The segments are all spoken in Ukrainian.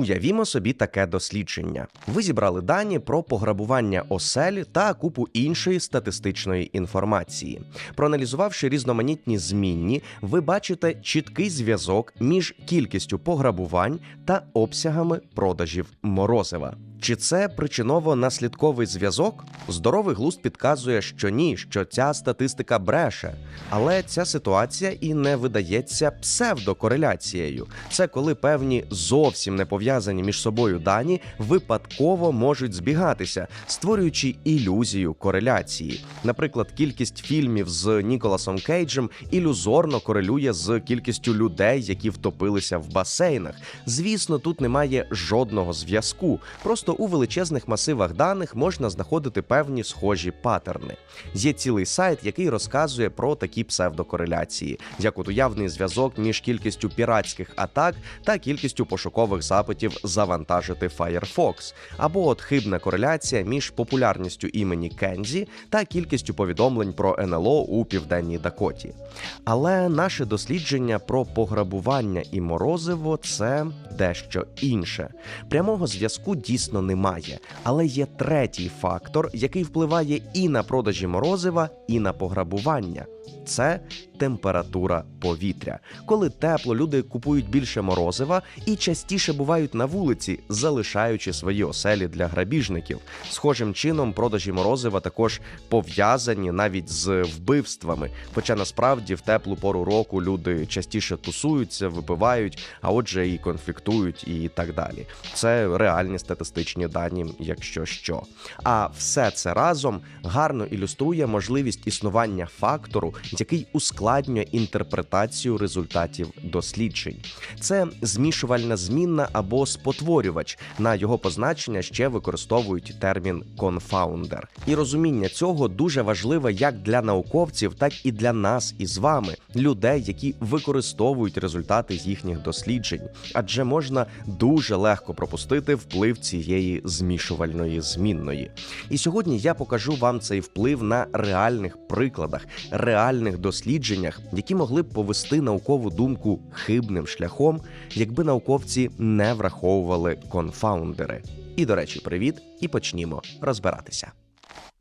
Уявімо собі таке дослідження. Ви зібрали дані про пограбування осель та купу іншої статистичної інформації. Проаналізувавши різноманітні змінні, ви бачите чіткий зв'язок між кількістю пограбувань та обсягами продажів морозива. Чи це причиново-наслідковий зв'язок? Здоровий глузд підказує, що ні, що ця статистика бреше. Але ця ситуація і не видається псевдокореляцією. Це коли певні зовсім не пов'язані між собою дані випадково можуть збігатися, створюючи ілюзію кореляції. Наприклад, кількість фільмів з Ніколасом Кейджем ілюзорно корелює з кількістю людей, які втопилися в басейнах. Звісно, тут немає жодного зв'язку. Просто у величезних масивах даних можна знаходити певні схожі паттерни. Є цілий сайт, який розказує про такі псевдокореляції, як от уявний зв'язок між кількістю піратських атак та кількістю пошукових запитів завантажити Firefox, або от хибна кореляція між популярністю імені Кензі та кількістю повідомлень про НЛО у південній Дакоті. Але наше дослідження про пограбування і морозиво це дещо інше. Прямого зв'язку дійсно немає, але є третій фактор, який впливає і на продажі морозива, і на пограбування. Це температура повітря. Коли тепло, люди купують більше морозива і частіше бувають на вулиці, залишаючи свої оселі для грабіжників. Схожим чином, продажі морозива також пов'язані навіть з вбивствами. Хоча насправді в теплу пору року люди частіше тусуються, випивають, а отже, і конфліктують, і так далі. Це реальні статистичні дані, якщо що. А все це разом гарно ілюструє можливість існування фактору, який ускладнює інтерпретацію результатів досліджень. Це змішувальна змінна або спотворювач. На його позначення ще використовують термін конфаундер. І розуміння цього дуже важливе як для науковців, так і для нас із вами, людей, які використовують результати їхніх досліджень, адже можна дуже легко пропустити вплив цієї змішувальної змінної. І сьогодні я покажу вам цей вплив на реальних прикладах, реальних дослідженнях, які могли б повести наукову думку хибним шляхом, якби науковці не враховували конфаундери. І, до речі, привіт, і почнімо розбиратися.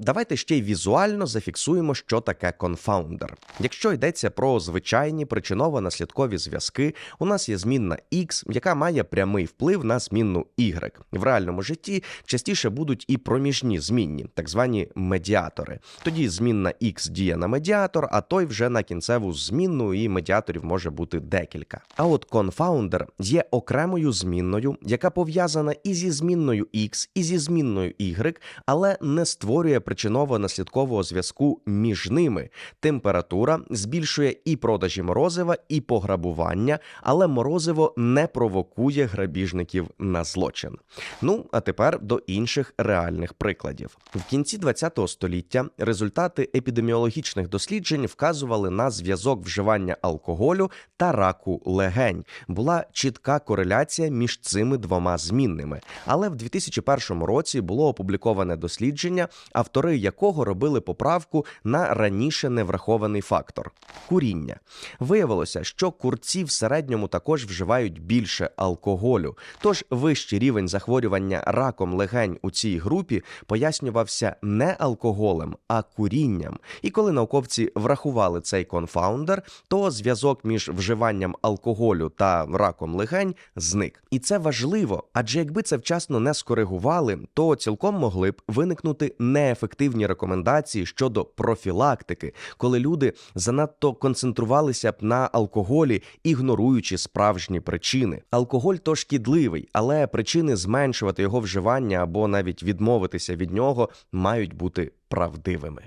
Давайте ще й візуально зафіксуємо, що таке конфаундер. Якщо йдеться про звичайні причиново-наслідкові зв'язки, у нас є змінна X, яка має прямий вплив на змінну Y. В реальному житті частіше будуть і проміжні змінні, так звані медіатори. Тоді змінна X діє на медіатор, а той вже на кінцеву змінну, і медіаторів може бути декілька. А от конфаундер є окремою змінною, яка пов'язана і зі змінною X, і зі змінною Y, але не створює причиново-наслідкового зв'язку між ними. Температура збільшує і продажі морозива, і пограбування, але морозиво не провокує грабіжників на злочин. Ну а тепер до інших реальних прикладів. В кінці ХХ століття результати епідеміологічних досліджень вказували на зв'язок вживання алкоголю та раку легень. Була чітка кореляція між цими двома змінними. Але в 2001 році було опубліковане дослідження, автори якого робили поправку на раніше неврахований фактор куріння. Виявилося, що курці в середньому також вживають більше алкоголю. Тож вищий рівень захворювання раком легень у цій групі пояснювався не алкоголем, а курінням. І коли науковці врахували цей конфаундер, то зв'язок між вживанням алкоголю та раком легень зник. І це важливо, адже якби це вчасно не скоригували, то цілком могли б виникнути неефективні рекомендації щодо профілактики, коли люди занадто концентрувалися б на алкоголі, ігноруючи справжні причини. Алкоголь то шкідливий, але причини зменшувати його вживання або навіть відмовитися від нього мають бути правдивими.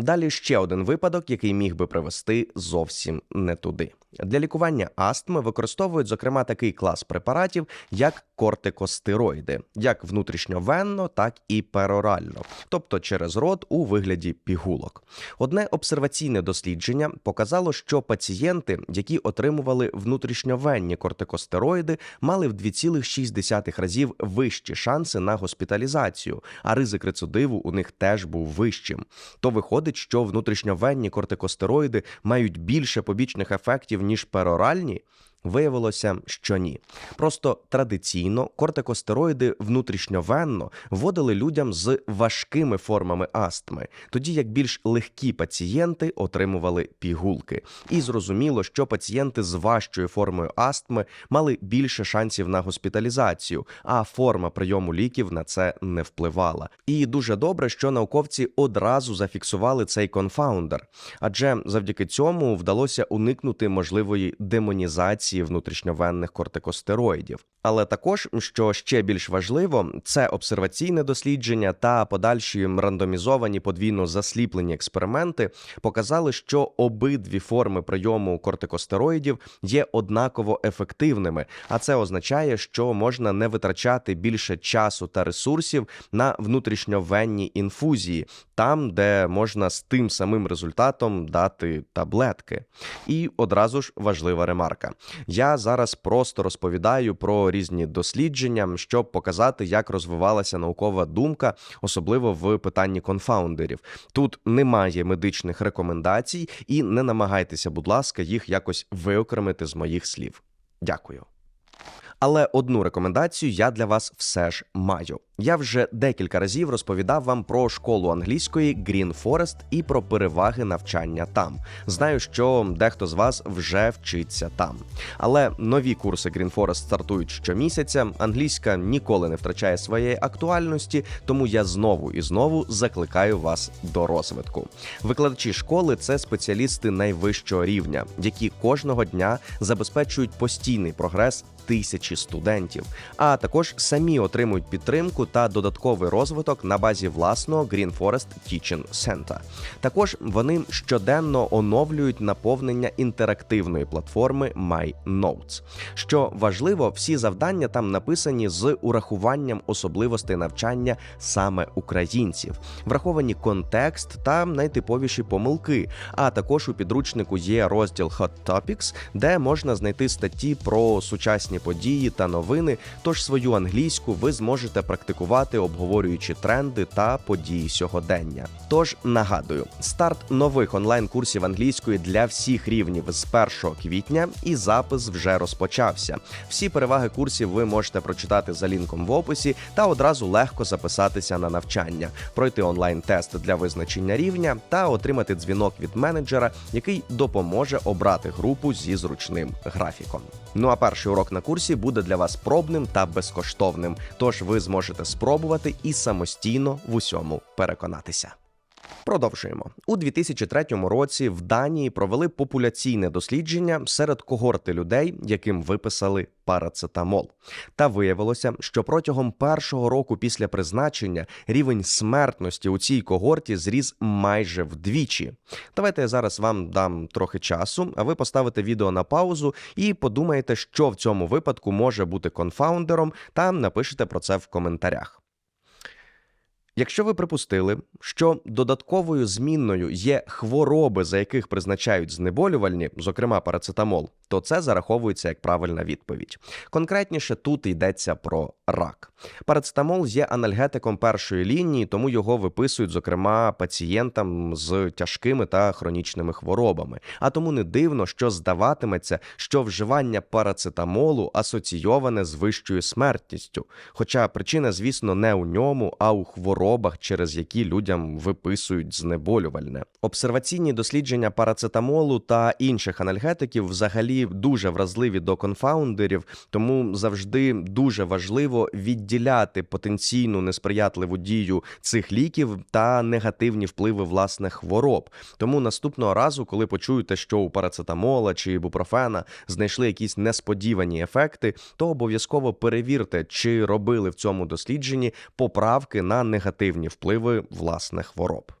Далі ще один випадок, який міг би привести зовсім не туди. Для лікування астми використовують зокрема такий клас препаратів, як кортикостероїди, як внутрішньовенно, так і перорально, тобто через рот у вигляді пігулок. Одне обсерваційне дослідження показало, що пацієнти, які отримували внутрішньовенні кортикостероїди, мали в 2,6 разів вищі шанси на госпіталізацію, а ризик рецидиву у них теж був вищим. То виходить, що внутрішньовенні кортикостероїди мають більше побічних ефектів ніж пероральні. Виявилося, що ні. Просто традиційно кортикостероїди внутрішньовенно вводили людям з важкими формами астми, тоді як більш легкі пацієнти отримували пігулки. І зрозуміло, що пацієнти з важчою формою астми мали більше шансів на госпіталізацію, а форма прийому ліків на це не впливала. І дуже добре, що науковці одразу зафіксували цей конфаундер, адже завдяки цьому вдалося уникнути можливої демонізації внутрішньовенних кортикостероїдів. Але також, що ще більш важливо, це обсерваційне дослідження та подальші рандомізовані подвійно засліплені експерименти показали, що обидві форми прийому кортикостероїдів є однаково ефективними, а це означає, що можна не витрачати більше часу та ресурсів на внутрішньовенні інфузії, там, де можна з тим самим результатом дати таблетки. І одразу ж важлива ремарка. Я зараз просто розповідаю про різні дослідження, щоб показати, як розвивалася наукова думка, особливо в питанні конфаундерів. Тут немає медичних рекомендацій, і не намагайтеся, будь ласка, їх якось виокремити з моїх слів. Дякую. Але одну рекомендацію я для вас все ж маю. Я вже декілька разів розповідав вам про школу англійської Green Forest і про переваги навчання там. Знаю, що дехто з вас вже вчиться там. Але нові курси Green Forest стартують щомісяця. Англійська ніколи не втрачає своєї актуальності, тому я знову і знову закликаю вас до розвитку. Викладачі школи це спеціалісти найвищого рівня, які кожного дня забезпечують постійний прогрес тисячі студентів, а також самі отримують підтримку та додатковий розвиток на базі власного Green Forest Teaching Center. Також вони щоденно оновлюють наповнення інтерактивної платформи MyNotes. Що важливо, всі завдання там написані з урахуванням особливостей навчання саме українців, враховані контекст та найтиповіші помилки. А також у підручнику є розділ Hot Topics, де можна знайти статті про сучасні події та новини. Тож свою англійську ви зможете практикувати, обговорюючи тренди та події сьогодення. Тож нагадую, старт нових онлайн-курсів англійської для всіх рівнів з 1 квітня, і запис вже розпочався. Всі переваги курсів ви можете прочитати за лінком в описі та одразу легко записатися на навчання, пройти онлайн-тест для визначення рівня та отримати дзвінок від менеджера, який допоможе обрати групу зі зручним графіком. Ну а перший урок на курсі буде для вас пробним та безкоштовним, тож ви зможете спробувати і самостійно в усьому переконатися. Продовжуємо у 2003 році. В Данії провели популяційне дослідження серед когорти людей, яким виписали парацетамол. Та виявилося, що протягом першого року після призначення рівень смертності у цій когорті зріс майже вдвічі. Давайте я зараз вам дам трохи часу, а ви поставите відео на паузу і подумаєте, що в цьому випадку може бути конфаундером, та напишете про це в коментарях. Якщо ви припустили, що додатковою змінною є хвороби, за яких призначають знеболювальні, зокрема парацетамол, то це зараховується як правильна відповідь. Конкретніше тут йдеться про рак. Парацетамол є анальгетиком першої лінії, тому його виписують, зокрема, пацієнтам з тяжкими та хронічними хворобами. А тому не дивно, що здаватиметься, що вживання парацетамолу асоційоване з вищою смертністю. Хоча причина, звісно, не у ньому, а у хворобах, через які людям виписують знеболювальне. Обсерваційні дослідження парацетамолу та інших анальгетиків взагалі дуже вразливі до конфаундерів, тому завжди дуже важливо відділяти потенційну несприятливу дію цих ліків та негативні впливи власних хвороб. Тому наступного разу, коли почуєте, що у парацетамола чи ібупрофена знайшли якісь несподівані ефекти, то обов'язково перевірте, чи робили в цьому дослідженні поправки на негативні впливи власних хвороб.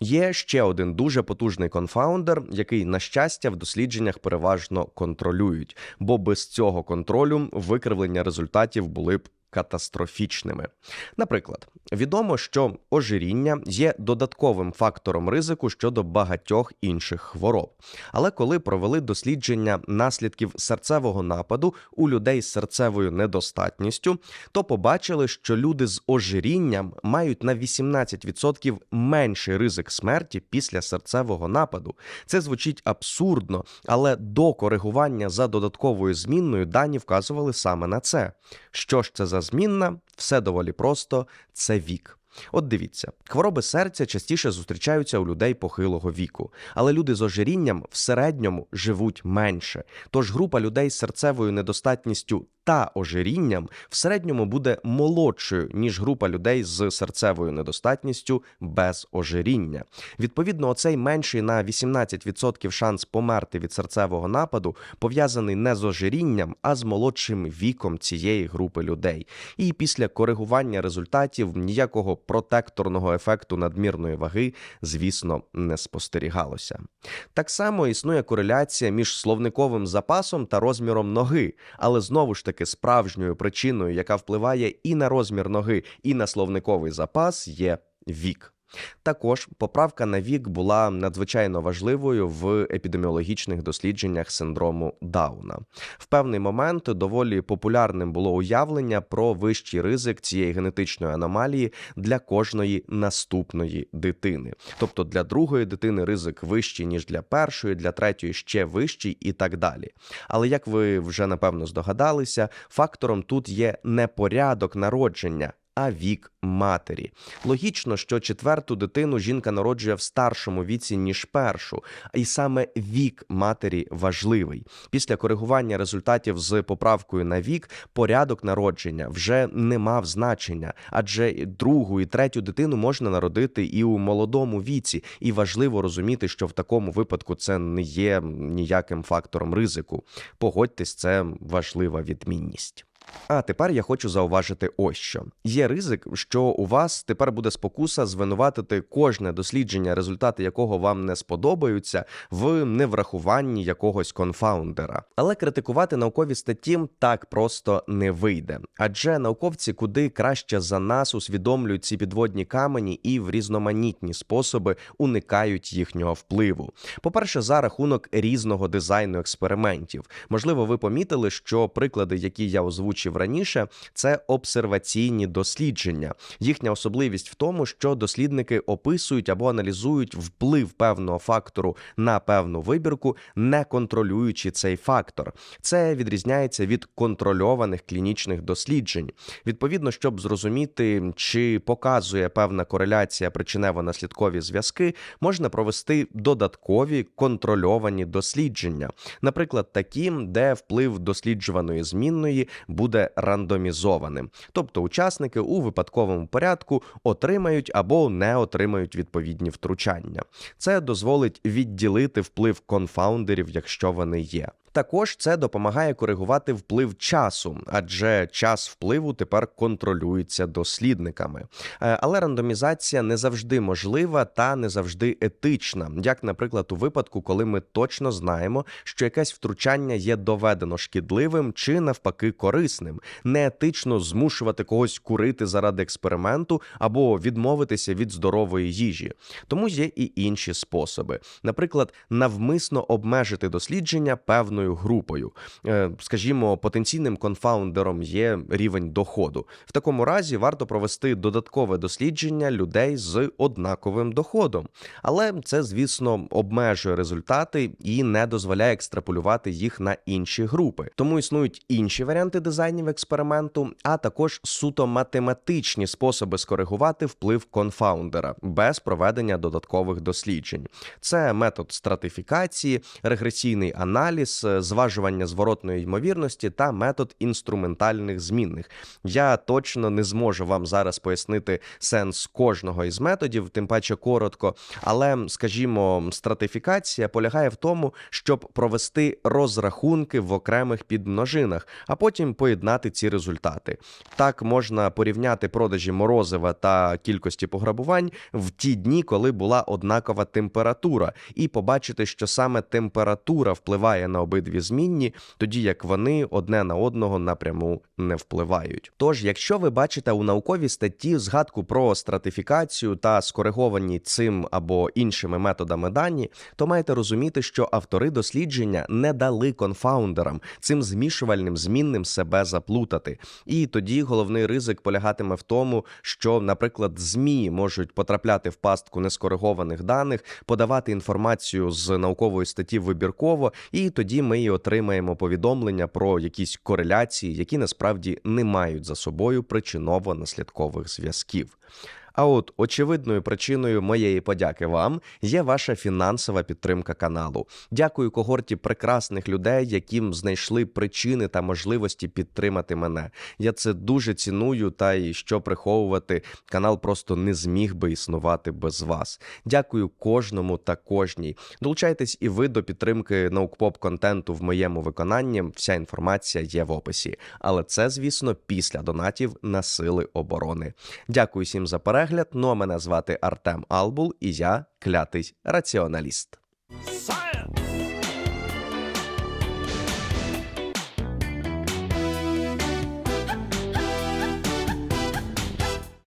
Є ще один дуже потужний конфаундер, який, на щастя, в дослідженнях переважно контролюють, бо без цього контролю викривлення результатів були б катастрофічними. Наприклад, відомо, що ожиріння є додатковим фактором ризику щодо багатьох інших хвороб. Але коли провели дослідження наслідків серцевого нападу у людей з серцевою недостатністю, то побачили, що люди з ожирінням мають на 18% менший ризик смерті після серцевого нападу. Це звучить абсурдно, але до коригування за додатковою змінною дані вказували саме на це. Що ж це за змінна? Все доволі просто це вік. От дивіться, хвороби серця частіше зустрічаються у людей похилого віку, але люди з ожирінням в середньому живуть менше. Тож група людей з серцевою недостатністю та ожирінням в середньому буде молодшою ніж група людей з серцевою недостатністю без ожиріння. Відповідно, оцей менший на 18% шанс померти від серцевого нападу пов'язаний не з ожирінням, а з молодшим віком цієї групи людей. І після коригування результатів ніякого протекторного ефекту надмірної ваги, звісно, не спостерігалося. Так само існує кореляція між словниковим запасом та розміром ноги, але знову ж таки справжньою причиною, яка впливає і на розмір ноги, і на словниковий запас, є вік. Також поправка на вік була надзвичайно важливою в епідеміологічних дослідженнях синдрому Дауна. В певний момент доволі популярним було уявлення про вищий ризик цієї генетичної аномалії для кожної наступної дитини. Тобто для другої дитини ризик вищий ніж для першої, для третьої ще вищий і так далі. Але як ви вже напевно здогадалися, фактором тут є не порядок народження а вік матері. Логічно, що четверту дитину жінка народжує в старшому віці ніж першу, і саме вік матері важливий. Після коригування результатів з поправкою на вік порядок народження вже не мав значення, адже другу і третю дитину можна народити і у молодому віці, і важливо розуміти, що в такому випадку це не є ніяким фактором ризику. Погодьтесь, це важлива відмінність. А тепер я хочу зауважити ось що: є ризик, що у вас тепер буде спокуса звинуватити кожне дослідження, результати якого вам не сподобаються, в неврахуванні якогось конфаундера. Але критикувати наукові статті так просто не вийде. Адже науковці куди краще за нас усвідомлюють ці підводні камені і в різноманітні способи уникають їхнього впливу. По-перше, за рахунок різного дизайну експериментів. Можливо, ви помітили, що приклади, які я озвучив, озвучив раніше, це обсерваційні дослідження. Їхня особливість в тому, що дослідники описують або аналізують вплив певного фактору на певну вибірку, не контролюючи цей фактор. Це відрізняється від контрольованих клінічних досліджень. Відповідно, щоб зрозуміти, чи показує певна кореляція причинево-наслідкові зв'язки, можна провести додаткові контрольовані дослідження, наприклад, такі, де вплив досліджуваної змінної буде буде рандомізованим, тобто учасники у випадковому порядку отримають або не отримають відповідні втручання. Це дозволить відділити вплив конфаундерів, якщо вони є. Також це допомагає коригувати вплив часу, адже час впливу тепер контролюється дослідниками. Е, але рандомізація не завжди можлива та не завжди етична, як, наприклад, у випадку, коли ми точно знаємо, що якесь втручання є доведено шкідливим чи навпаки корисним. Неетично змушувати когось курити заради експерименту або відмовитися від здорової їжі. Тому є і інші способи, наприклад, навмисно обмежити дослідження певною певною групою. Е, скажімо, потенційним конфаундером є рівень доходу. В такому разі варто провести додаткове дослідження людей з однаковим доходом, але це, звісно, обмежує результати і не дозволяє екстраполювати їх на інші групи. Тому існують інші варіанти дизайнів експерименту, а також суто математичні способи скоригувати вплив конфаундера без проведення додаткових досліджень. Це метод стратифікації, регресійний аналіз, зважування зворотної ймовірності та метод інструментальних змінних. Я точно не зможу вам зараз пояснити сенс кожного із методів, тим паче коротко. Але, скажімо, стратифікація полягає в тому, щоб провести розрахунки в окремих підмножинах, а потім поєднати ці результати. Так можна порівняти продажі морозива та кількості пограбувань в ті дні, коли була однакова температура, і побачити, що саме температура впливає на обидві обидві змінні, тоді як вони одне на одного напряму не впливають. Тож, якщо ви бачите у науковій статті згадку про стратифікацію та скориговані цим або іншими методами дані, то маєте розуміти, що автори дослідження не дали конфаундерам цим змішувальним змінним себе заплутати. І тоді головний ризик полягатиме в тому, що, наприклад, змі можуть потрапляти в пастку нескоригованих даних, подавати інформацію з наукової статті вибірково, і тоді ми і отримаємо повідомлення про якісь кореляції, які насправді не мають за собою причиново-наслідкових зв'язків. А от очевидною причиною моєї подяки вам є ваша фінансова підтримка каналу. Дякую когорті прекрасних людей, яким знайшли причини та можливості підтримати мене. Я це дуже ціную, та й що приховувати, канал просто не зміг би існувати без вас. Дякую кожному та кожній. Долучайтесь і ви до підтримки наукпоп контенту в моєму виконанні. Вся інформація є в описі. Але це, звісно, після донатів на сили оборони. Дякую всім за перегляд. Ну а мене звати Артем Албул, і я клятий раціоналіст.